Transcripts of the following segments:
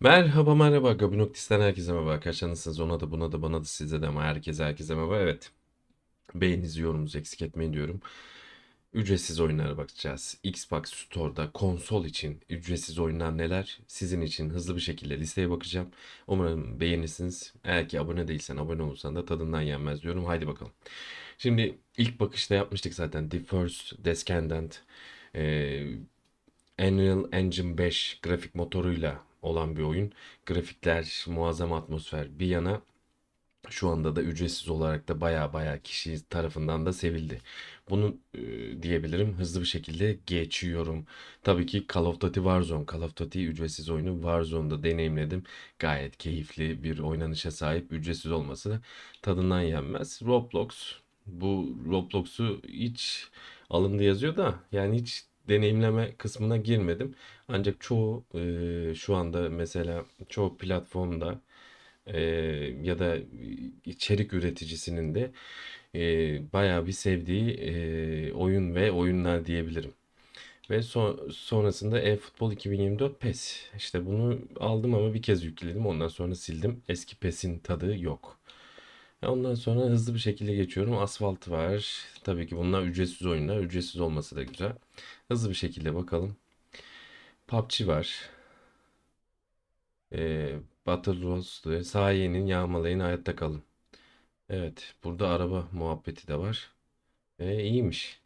Merhaba merhaba. Gabinoktis'ten herkese merhaba arkadaşlar. Nasılsınız? Ona da buna da bana da size de ama herkese herkese merhaba. Evet. Beğeninizi yorumunuzu eksik etmeyin diyorum. Ücretsiz oyunlara bakacağız. Xbox Store'da konsol için ücretsiz oyunlar neler? Sizin için hızlı bir şekilde listeye bakacağım. Umarım beğenirsiniz. Eğer ki abone değilsen abone olursan da tadından yenmez diyorum. Haydi bakalım. Şimdi ilk bakışta yapmıştık zaten. The First Descendant ee, Unreal Engine 5 grafik motoruyla olan bir oyun. Grafikler, muazzam atmosfer bir yana şu anda da ücretsiz olarak da baya baya kişi tarafından da sevildi. Bunu e, diyebilirim. Hızlı bir şekilde geçiyorum. Tabii ki Call of Duty Warzone. Call of Duty ücretsiz oyunu Warzone'da deneyimledim. Gayet keyifli bir oynanışa sahip. Ücretsiz olması da tadından yenmez. Roblox. Bu Roblox'u hiç alındı yazıyor da yani hiç deneyimleme kısmına girmedim. Ancak çoğu e, şu anda mesela çoğu platformda e, ya da içerik üreticisinin de e, bayağı bir sevdiği e, oyun ve oyunlar diyebilirim. Ve son, sonrasında eFootball 2024 PES. İşte bunu aldım ama bir kez yükledim. Ondan sonra sildim. Eski PES'in tadı yok. E, Ondan sonra hızlı bir şekilde geçiyorum. Asfalt var. Tabii ki bunlar ücretsiz oyunlar. Ücretsiz olması da güzel. Hızlı bir şekilde bakalım. PUBG var. Ee, Battle Royale, Sahiye'nin yağmalayın hayatta kalın. Evet, burada araba muhabbeti de var. Ee, iyiymiş.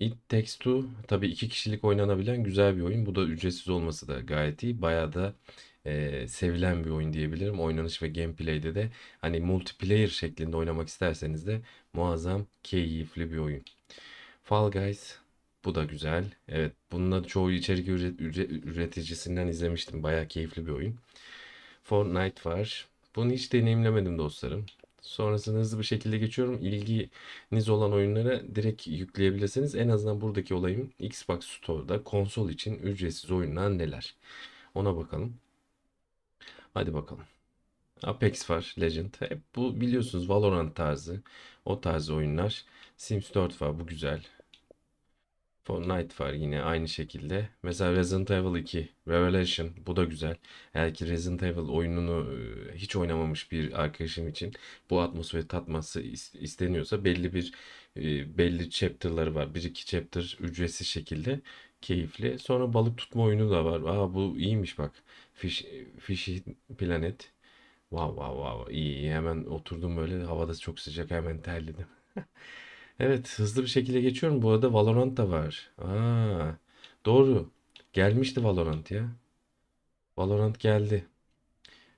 It Takes Two tabii iki kişilik oynanabilen güzel bir oyun. Bu da ücretsiz olması da gayet iyi. Bayağı da e, sevilen bir oyun diyebilirim. Oynanış ve gameplay'de de hani multiplayer şeklinde oynamak isterseniz de muazzam keyifli bir oyun. Fall Guys bu da güzel. Evet, bununla çoğu içerik üret- üre- üreticisinden izlemiştim. Bayağı keyifli bir oyun. Fortnite var. Bunu hiç deneyimlemedim dostlarım. Sonrasında hızlı bir şekilde geçiyorum. İlginiz olan oyunlara direkt yükleyebilirsiniz. En azından buradaki olayım Xbox Store'da konsol için ücretsiz oyunlar neler? Ona bakalım. Hadi bakalım. Apex var, Legend. Hep bu biliyorsunuz Valorant tarzı, o tarz oyunlar. Sims 4 var, bu güzel. Fortnite var yine aynı şekilde. Mesela Resident Evil 2, Revelation bu da güzel. Eğer Resident Evil oyununu hiç oynamamış bir arkadaşım için bu atmosferi tatması is- isteniyorsa belli bir belli chapter'ları var. Bir iki chapter ücretsiz şekilde keyifli. Sonra balık tutma oyunu da var. Aa bu iyiymiş bak. Fish, Fishy Planet. Wow wow wow iyi iyi. hemen oturdum böyle havada çok sıcak hemen terledim. Evet, hızlı bir şekilde geçiyorum. Bu arada Valorant da var. Aa, doğru. Gelmişti Valorant ya. Valorant geldi.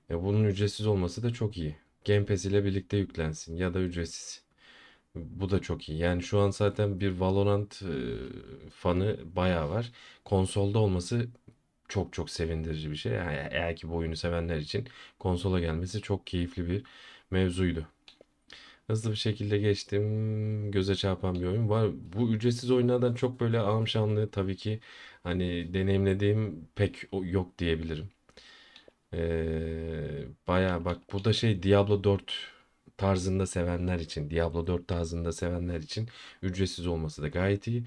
E, bunun ücretsiz olması da çok iyi. Game Pass ile birlikte yüklensin ya da ücretsiz. Bu da çok iyi. Yani şu an zaten bir Valorant e, fanı bayağı var. Konsolda olması çok çok sevindirici bir şey. Yani eğer ki bu oyunu sevenler için konsola gelmesi çok keyifli bir mevzuydu. Hızlı bir şekilde geçtim. Göze çarpan bir oyun var. Bu ücretsiz oyunlardan çok böyle ağam şanlı tabii ki hani deneyimlediğim pek yok diyebilirim. Ee, baya bak bu da şey Diablo 4 tarzında sevenler için, Diablo 4 tarzında sevenler için ücretsiz olması da gayet iyi.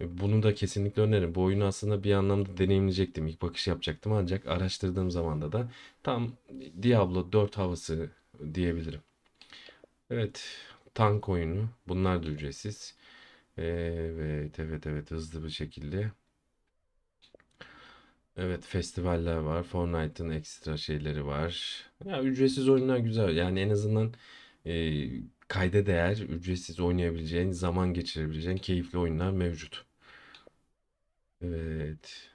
Bunu da kesinlikle öneririm. Bu oyunu aslında bir anlamda deneyimleyecektim. İlk bakış yapacaktım ancak araştırdığım zamanda da tam Diablo 4 havası diyebilirim. Evet, tank oyunu. Bunlar da ücretsiz. Evet, evet, evet. Hızlı bir şekilde. Evet, festivaller var. Fortnite'ın ekstra şeyleri var. Ya ücretsiz oyunlar güzel. Yani en azından e, kayda değer, ücretsiz oynayabileceğin, zaman geçirebileceğin keyifli oyunlar mevcut. Evet.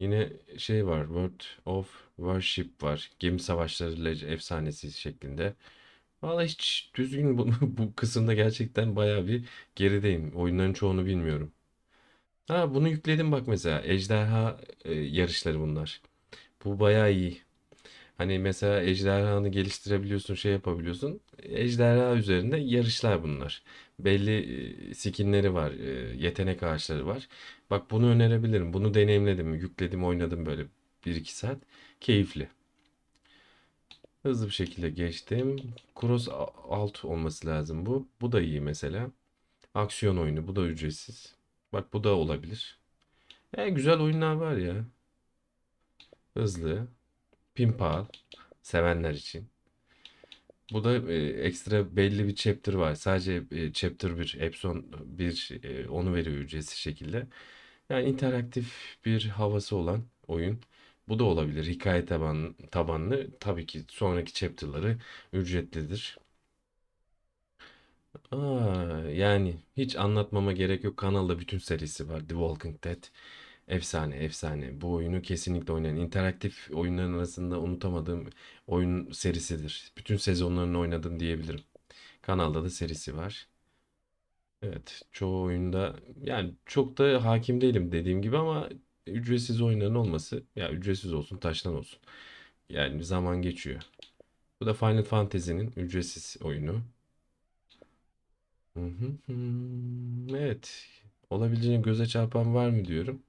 Yine şey var. World of Warship var. Gemi savaşları efsanesi şeklinde. Valla hiç düzgün bu, bu kısımda gerçekten bayağı bir gerideyim. Oyunların çoğunu bilmiyorum. Ha bunu yükledim bak mesela. Ejderha e, yarışları bunlar. Bu bayağı iyi. Hani mesela ejderhanı geliştirebiliyorsun, şey yapabiliyorsun. Ejderha üzerinde yarışlar bunlar. Belli e, skinleri var, e, yetenek ağaçları var. Bak bunu önerebilirim. Bunu deneyimledim, yükledim, oynadım böyle bir iki saat. Keyifli. Hızlı bir şekilde geçtim. Cross alt olması lazım bu. Bu da iyi mesela. Aksiyon oyunu. Bu da ücretsiz. Bak bu da olabilir. E, güzel oyunlar var ya. hızlı, pinball sevenler için. Bu da e, ekstra belli bir chapter var. Sadece e, chapter 1, Epson 1 e, onu veriyor ücretsiz şekilde. Yani interaktif bir havası olan oyun. Bu da olabilir. Hikaye taban, tabanlı. Tabii ki sonraki chapter'ları ücretlidir. Aa, yani hiç anlatmama gerek yok. Kanalda bütün serisi var. The Walking Dead. Efsane, efsane. Bu oyunu kesinlikle oynayın. İnteraktif oyunların arasında unutamadığım oyun serisidir. Bütün sezonlarını oynadım diyebilirim. Kanalda da serisi var. Evet, çoğu oyunda yani çok da hakim değilim dediğim gibi ama ücretsiz oyunların olması ya ücretsiz olsun taştan olsun. Yani zaman geçiyor. Bu da Final Fantasy'nin ücretsiz oyunu. Evet. Olabileceğine göze çarpan var mı diyorum.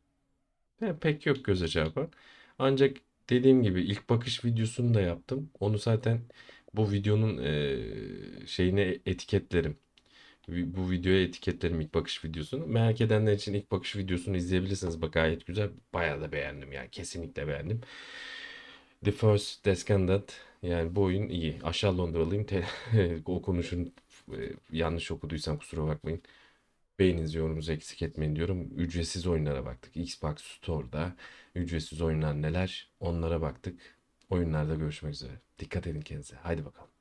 Ya, pek yok göze çarpan. Ancak dediğim gibi ilk bakış videosunu da yaptım. Onu zaten bu videonun eee, şeyine etiketlerim. Bu videoya etiketlerim ilk bakış videosunu. Merak edenler için ilk bakış videosunu izleyebilirsiniz. Bak gayet güzel. Bayağı da beğendim yani. Kesinlikle beğendim. The First Descendant. Yani bu oyun iyi. Aşağı Londralıyım. O konuşun e, yanlış okuduysam kusura bakmayın. Beğeninizi yorumunuzu eksik etmeyin diyorum. Ücretsiz oyunlara baktık. Xbox Store'da ücretsiz oyunlar neler? Onlara baktık. Oyunlarda görüşmek üzere. Dikkat edin kendinize. Haydi bakalım.